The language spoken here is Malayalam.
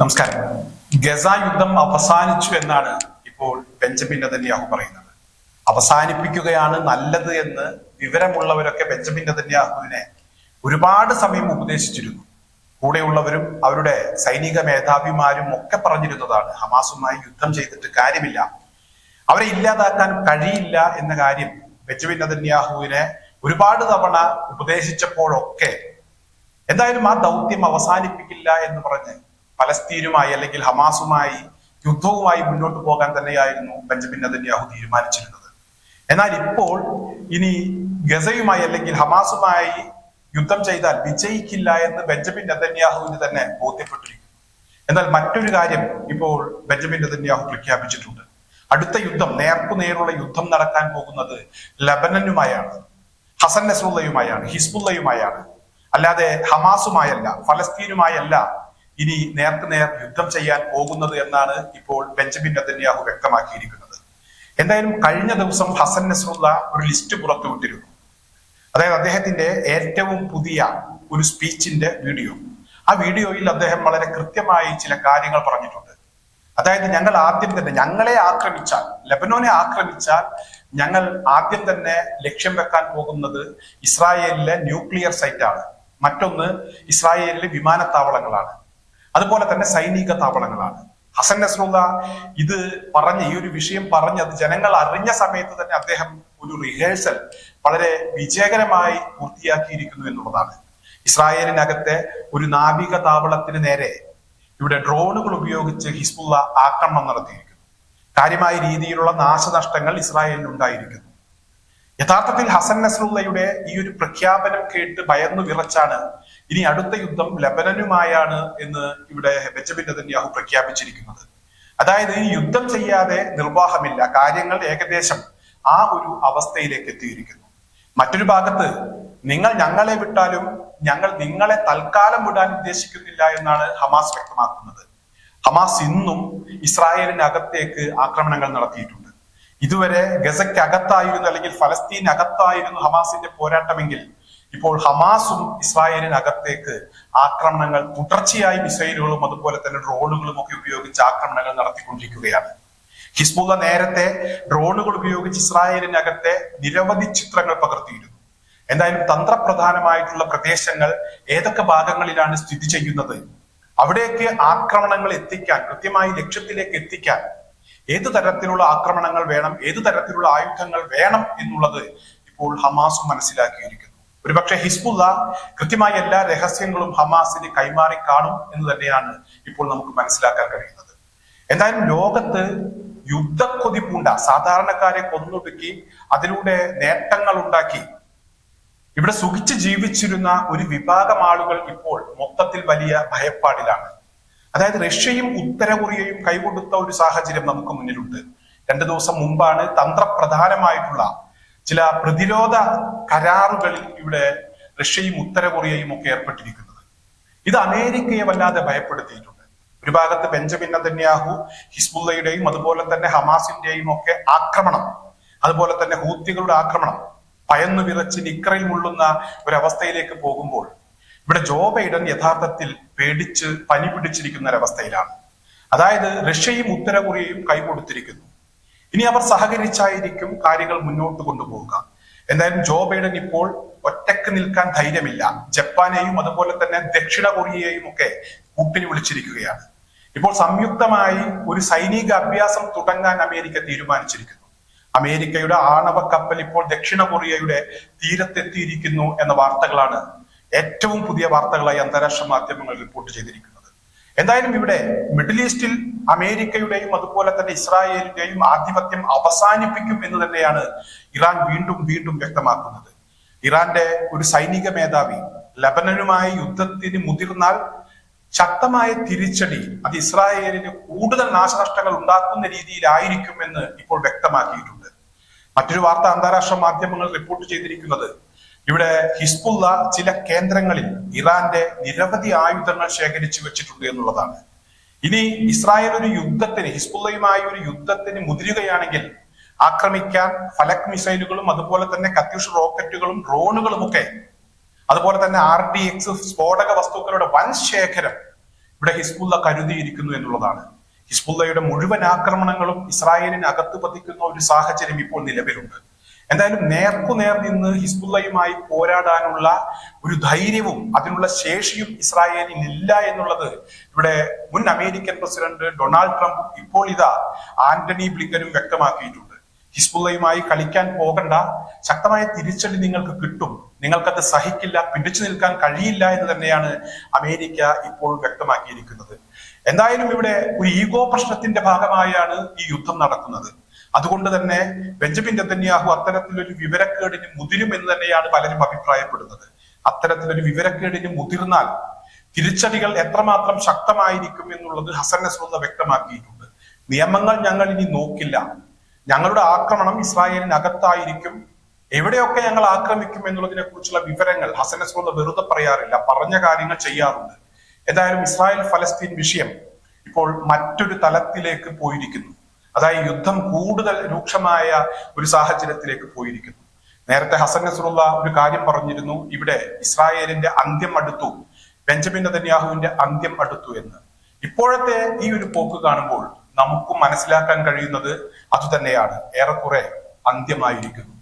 നമസ്കാരം. ഗസ യുദ്ധം അവസാനിച്ചു എന്നാണ് ഇപ്പോൾ ബെഞ്ചമിൻ നെതന്യാഹു പറയുന്നത്. അവസാനിപ്പിക്കുകയാണ് നല്ലത് എന്ന് വിവരമുള്ളവരൊക്കെ ബെഞ്ചമിൻ നെതന്യാഹുവിനെ ഒരുപാട് സമയം ഉപദേശിച്ചിരുന്നു. കൂടെയുള്ളവരും അവരുടെ സൈനിക മേധാവിമാരും ഒക്കെ പറഞ്ഞിരുന്നതാണ് ഹമാസുമായി യുദ്ധം ചെയ്തിട്ട് കാര്യമില്ല. അവരെ ഇല്ലാതാക്കാൻ കഴിയില്ല എന്ന കാര്യം ബെഞ്ചമിൻ നെതന്യാഹുവിനെ ഒരുപാട് തവണ ഉപദേശിച്ചപ്പോഴൊക്കെ എന്തായാലും ആ ദൗത്യം അവസാനിപ്പിക്കില്ല എന്ന് പറഞ്ഞ് ഫലസ്തീനുമായി അല്ലെങ്കിൽ ഹമാസുമായി യുദ്ധവുമായി മുന്നോട്ട് പോകാൻ തന്നെയായിരുന്നു ബെഞ്ചമിൻ നെതന്യാഹു തീരുമാനിച്ചിരുന്നത്. എന്നാൽ ഇപ്പോൾ ഇനി ഗസയുമായി അല്ലെങ്കിൽ ഹമാസുമായി യുദ്ധം ചെയ്താൽ വിജയിക്കില്ല എന്ന് ബെഞ്ചമിൻ നദന്യാഹുവിന് തന്നെ ബോധ്യപ്പെട്ടിരിക്കുന്നു. എന്നാൽ മറ്റൊരു കാര്യം ഇപ്പോൾ ബെഞ്ചമിൻ നെതന്യാഹു പ്രഖ്യാപിച്ചിട്ടുണ്ട്. അടുത്ത യുദ്ധം നേർക്കുനേരുള്ള യുദ്ധം നടക്കാൻ പോകുന്നത് ലബനനുമായാണ് ഹസൻ നസ്രുള്ളയുമായാണ് ഹിസ്ബുള്ളയുമായാണ്. അല്ലാതെ ഹമാസുമായല്ല ഫലസ്തീനുമായല്ല ഇനി നേർക്ക് നേർ യുദ്ധം ചെയ്യാൻ പോകുന്നത് എന്നാണ് ഇപ്പോൾ ബെഞ്ചമിൻ നെതന്യാഹു വ്യക്തമാക്കിയിരിക്കുന്നത്. എന്തായാലും കഴിഞ്ഞ ദിവസം ഹസൻ നസ്രുള്ള ഒരു ലിസ്റ്റ് പുറത്തുവിട്ടിരുന്നു. അതായത് അദ്ദേഹത്തിന്റെ ഏറ്റവും പുതിയ ഒരു സ്പീച്ചിന്റെ വീഡിയോ. ആ വീഡിയോയിൽ അദ്ദേഹം വളരെ കൃത്യമായി ചില കാര്യങ്ങൾ പറഞ്ഞിട്ടുണ്ട്. അതായത് ഞങ്ങൾ ആദ്യം തന്നെ ഞങ്ങളെ ആക്രമിച്ചാൽ ലബനോനെ ആക്രമിച്ചാൽ ഞങ്ങൾ ആദ്യം തന്നെ ലക്ഷ്യം വെക്കാൻ പോകുന്നത് ഇസ്രായേലിലെ ന്യൂക്ലിയർ സൈറ്റാണ്. മറ്റൊന്ന് ഇസ്രായേലിലെ വിമാനത്താവളങ്ങളാണ്. അതുപോലെ തന്നെ സൈനിക താവളങ്ങളാണ്. ഹസൻ നസ്രുള്ള ഇത് പറഞ്ഞ് ഈ ഒരു വിഷയം പറഞ്ഞ് അത് ജനങ്ങൾ അറിഞ്ഞ സമയത്ത് തന്നെ അദ്ദേഹം ഒരു റിഹേഴ്സൽ വളരെ വിജയകരമായി പൂർത്തിയാക്കിയിരിക്കുന്നു എന്നുള്ളതാണ്. ഇസ്രായേലിനകത്തെ ഒരു നാവിക താവളത്തിന് നേരെ ഇവിടെ ഡ്രോണുകൾ ഉപയോഗിച്ച് ഹിസ്ബുള്ള ആക്രമണം നടത്തിയിരിക്കുന്നു. കാര്യമായ രീതിയിലുള്ള നാശനഷ്ടങ്ങൾ ഇസ്രായേലിന് ഉണ്ടായിരിക്കുന്നു. യഥാർത്ഥത്തിൽ ഹസൻ നസ്രുള്ളയുടെ ഈ ഒരു പ്രഖ്യാപനം കേട്ട് ഭയന്നു വിറച്ചാണ് ഇനി അടുത്ത യുദ്ധം ലബനനുമായാണ് എന്ന് ഇവിടെ ബെഞ്ചമിൻ നെതന്യാഹു പ്രഖ്യാപിച്ചിരിക്കുന്നത്. അതായത് യുദ്ധം ചെയ്യാതെ നിർവാഹമില്ല. കാര്യങ്ങൾ ഏകദേശം ആ ഒരു അവസ്ഥയിലേക്ക് എത്തിയിരിക്കുന്നു. മറ്റൊരു ഭാഗത്ത് നിങ്ങൾ ഞങ്ങളെ വിട്ടാലും ഞങ്ങൾ നിങ്ങളെ തൽക്കാലം വിടാൻ ഉദ്ദേശിക്കുന്നില്ല എന്നാണ് ഹമാസ് വ്യക്തമാക്കുന്നത്. ഹമാസ് ഇന്നും ഇസ്രായേലിനകത്തേക്ക് ആക്രമണങ്ങൾ നടത്തിയിട്ടുണ്ട്. ഇതുവരെ ഗസയ്ക്കകത്തായിരുന്നു അല്ലെങ്കിൽ ഫലസ്തീനകത്തായിരുന്നു ഹമാസിന്റെ പോരാട്ടമെങ്കിൽ ഇപ്പോൾ ഹമാസും ഇസ്രായേലിനകത്തേക്ക് ആക്രമണങ്ങൾ തുടർച്ചയായി മിസൈലുകളും അതുപോലെ തന്നെ ഡ്രോണുകളും ഒക്കെ ഉപയോഗിച്ച് ആക്രമണങ്ങൾ നടത്തിക്കൊണ്ടിരിക്കുകയാണ്. ഹിസ്ബുള്ള നേരത്തെ ഡ്രോണുകൾ ഉപയോഗിച്ച് ഇസ്രായേലിനകത്തെ നിരവധി ചിത്രങ്ങൾ പകർത്തിയിരുന്നു. എന്തായാലും തന്ത്രപ്രധാനമായിട്ടുള്ള പ്രദേശങ്ങൾ ഏതൊക്കെ ഭാഗങ്ങളിലാണ് സ്ഥിതി ചെയ്യുന്നത്? അവിടേക്ക് ആക്രമണങ്ങൾ എത്തിക്കാൻ കൃത്യമായി ലക്ഷ്യത്തിലേക്ക് എത്തിക്കാൻ ഏത് തരത്തിലുള്ള ആക്രമണങ്ങൾ വേണം ഏത് തരത്തിലുള്ള ആയുധങ്ങൾ വേണം എന്നുള്ളത് ഇപ്പോൾ ഹമാസും മനസ്സിലാക്കിയിരിക്കുന്നു. ഒരുപക്ഷെ ഹിസ്ബുള്ള കൃത്യമായ എല്ലാ രഹസ്യങ്ങളും ഹമാസിന് കൈമാറി കാണും എന്ന് തന്നെയാണ് ഇപ്പോൾ നമുക്ക് മനസ്സിലാക്കാൻ കഴിയുന്നത്. എന്തായാലും ലോകത്ത് യുദ്ധക്കൊതി പൂണ്ട സാധാരണക്കാരെ കൊന്നൊടുക്കി അതിലൂടെ നേട്ടങ്ങൾ ഉണ്ടാക്കി ഇവിടെ സുഖിച്ച് ജീവിച്ചിരുന്ന ഒരു വിഭാഗം ആളുകൾ ഇപ്പോൾ മൊത്തത്തിൽ വലിയ ഭയപ്പാടിലാണ്. അതായത് റഷ്യയും ഉത്തര കൊറിയയും കൈകൊടുത്ത ഒരു സാഹചര്യം നമുക്ക് മുന്നിലുണ്ട്. രണ്ടു ദിവസം മുമ്പാണ് തന്ത്രപ്രധാനമായിട്ടുള്ള ചില പ്രതിരോധ കരാറുകളിൽ ഇവിടെ റഷ്യയും ഉത്തര കൊറിയയും ഒക്കെ ഏർപ്പെട്ടിരിക്കുന്നത്. ഇത് അമേരിക്കയെ വല്ലാതെ ഭയപ്പെടുത്തിയിട്ടുണ്ട്. ഒരു ഭാഗത്ത് ബെഞ്ചമിൻ നദന്യാഹു ഹിസ്ബുല്ലയുടെയും അതുപോലെ തന്നെ ഹമാസിന്റെയും ഒക്കെ ആക്രമണം അതുപോലെ തന്നെ ഹൂത്തികളുടെ ആക്രമണം പയന്നു വിറച്ച് നിക്രയിൽ മുള്ളുന്ന ഒരവസ്ഥയിലേക്ക് പോകുമ്പോൾ ഇവിടെ ജോ ബൈഡൻ യഥാർത്ഥത്തിൽ പേടിച്ച് പനി പിടിച്ചിരിക്കുന്ന ഒരവസ്ഥയിലാണ്. അതായത് റഷ്യയും ഉത്തര കൊറിയയും കൈകൊടുത്തിരിക്കുന്നു. ഇനി അവർ സഹകരിച്ചായിരിക്കും കാര്യങ്ങൾ മുന്നോട്ട് കൊണ്ടുപോവുക. എന്തായാലും ജോ ബൈഡൻ ഇപ്പോൾ ഒറ്റയ്ക്ക് നിൽക്കാൻ ധൈര്യമില്ല. ജപ്പാനെയും അതുപോലെ തന്നെ ദക്ഷിണ കൊറിയയെയും ഒക്കെ കൂട്ടിന് വിളിച്ചിരിക്കുകയാണ്. ഇപ്പോൾ സംയുക്തമായി ഒരു സൈനിക അഭ്യാസം തുടങ്ങാൻ അമേരിക്ക തീരുമാനിച്ചിരിക്കുന്നു. അമേരിക്കയുടെ ആണവ കപ്പൽ ഇപ്പോൾ ദക്ഷിണ കൊറിയയുടെ തീരത്തെത്തിയിരിക്കുന്നു എന്ന വാർത്തകളാണ് ഏറ്റവും പുതിയ വാർത്തകളായി അന്താരാഷ്ട്ര മാധ്യമങ്ങൾ റിപ്പോർട്ട് ചെയ്തിരിക്കുന്നത്. എന്തായാലും ഇവിടെ മിഡിൽ ഈസ്റ്റിൽ അമേരിക്കയുടെയും അതുപോലെ തന്നെ ഇസ്രായേലിന്റെയും ആധിപത്യം അവസാനിപ്പിക്കും എന്ന് തന്നെയാണ് ഇറാൻ വീണ്ടും വീണ്ടും വ്യക്തമാക്കുന്നത്. ഇറാന്റെ ഒരു സൈനിക മേധാവി ലബനനുമായി യുദ്ധത്തിന് മുതിർന്നാൽ ശക്തമായ തിരിച്ചടി അത് ഇസ്രായേലിന് കൂടുതൽ നാശനഷ്ടങ്ങൾ ഉണ്ടാക്കുന്ന രീതിയിലായിരിക്കും എന്ന് ഇപ്പോൾ വ്യക്തമാക്കിയിട്ടുണ്ട്. മറ്റൊരു വാർത്ത അന്താരാഷ്ട്ര മാധ്യമങ്ങൾ റിപ്പോർട്ട് ചെയ്തിരിക്കുന്നത് ഇവിടെ ഹിസ്ബുള്ള ചില കേന്ദ്രങ്ങളിൽ ഇറാന്റെ നിരവധി ആയുധങ്ങൾ ശേഖരിച്ചു വെച്ചിട്ടുണ്ട് എന്നുള്ളതാണ്. ഇനി ഇസ്രായേൽ ഒരു യുദ്ധത്തിന് ഹിസ്ബുള്ളയുമായി ഒരു യുദ്ധത്തിന് മുതിരുകയാണെങ്കിൽ ആക്രമിക്കാൻ ഫലക് മിസൈലുകളും അതുപോലെ തന്നെ കത്യൂഷ് റോക്കറ്റുകളും ഡ്രോണുകളും ഒക്കെ അതുപോലെ തന്നെ ആർ ഡി എക്സ് സ്ഫോടക വസ്തുക്കളുടെ വൻ ശേഖരം ഇവിടെ ഹിസ്ബുള്ള കരുതിയിരിക്കുന്നു എന്നുള്ളതാണ്. ഹിസ്ബുള്ളയുടെ മുഴുവൻ ആക്രമണങ്ങളും ഇസ്രായേലിന് അകത്ത് പതിക്കുന്ന ഒരു സാഹചര്യം ഇപ്പോൾ നിലവിലുണ്ട്. എന്തായാലും നേർക്കുനേർ നിന്ന് ഹിസ്ബുല്ലയുമായി പോരാടാനുള്ള ഒരു ധൈര്യവും അതിനുള്ള ശേഷിയും ഇസ്രായേലിനില്ല എന്നുള്ളത് ഇവിടെ മുൻ അമേരിക്കൻ പ്രസിഡന്റ് ഡൊണാൾഡ് ട്രംപ് ഇപ്പോൾ ഇതാ ആന്റണി ബ്ലിങ്കനും വ്യക്തമാക്കിയിട്ടുണ്ട്. ഹിസ്ബുല്ലയുമായി കളിക്കാൻ പോകണ്ട. ശക്തമായ തിരിച്ചടി നിങ്ങൾക്ക് കിട്ടും. നിങ്ങൾക്കത് സഹിക്കില്ല പിടിച്ചു നിൽക്കാൻ കഴിയില്ല എന്ന് തന്നെയാണ് അമേരിക്ക ഇപ്പോൾ വ്യക്തമാക്കിയിരിക്കുന്നത്. എന്തായാലും ഇവിടെ ഒരു ഈഗോ പ്രശ്നത്തിന്റെ ഭാഗമായാണ് ഈ യുദ്ധം നടക്കുന്നത്. അതുകൊണ്ട് തന്നെ ബെഞ്ചമിൻ നെതന്യാഹു അത്തരത്തിലൊരു വിവരക്കേടിന് മുതിരും എന്ന് തന്നെയാണ് പലരും അഭിപ്രായപ്പെടുന്നത്. അത്തരത്തിലൊരു വിവരക്കേടിന് മുതിർന്നാൽ തിരിച്ചടികൾ എത്രമാത്രം ശക്തമായിരിക്കും എന്നുള്ളത് ഹസൻ നസ്രുന്ന വ്യക്തമാക്കിയിട്ടുണ്ട്. നിയമങ്ങൾ ഞങ്ങൾ ഇനി നോക്കില്ല. ഞങ്ങളുടെ ആക്രമണം ഇസ്രായേലിനകത്തായിരിക്കും. എവിടെയൊക്കെ ഞങ്ങൾ ആക്രമിക്കും എന്നുള്ളതിനെ കുറിച്ചുള്ള വിവരങ്ങൾ ഹസൻ നസ്രുന്ന വെറുതെ പറയാറില്ല. പറഞ്ഞ കാര്യങ്ങൾ ചെയ്യാറുണ്ട്. എന്തായാലും ഇസ്രായേൽ ഫലസ്തീൻ വിഷയം ഇപ്പോൾ മറ്റൊരു തലത്തിലേക്ക് പോയിരിക്കുന്നു. അതായത് യുദ്ധം കൂടുതൽ രൂക്ഷമായ ഒരു സാഹചര്യത്തിലേക്ക് പോയിരിക്കുന്നു. നേരത്തെ ഹസൻ നസറുള്ള ഒരു കാര്യം പറഞ്ഞിരുന്നു. ഇവിടെ ഇസ്രായേലിന്റെ അന്ത്യം അടുത്തു. ബെഞ്ചമിൻ നദന്യാഹുവിന്റെ അന്ത്യം അടുത്തു എന്ന്. ഇപ്പോഴത്തെ ഈ ഒരു പോക്ക് കാണുമ്പോൾ നമുക്കും മനസ്സിലാക്കാൻ കഴിയുന്നത് അതുതന്നെയാണ്. ഏറെക്കുറെ അന്ത്യമായിരിക്കുന്നു.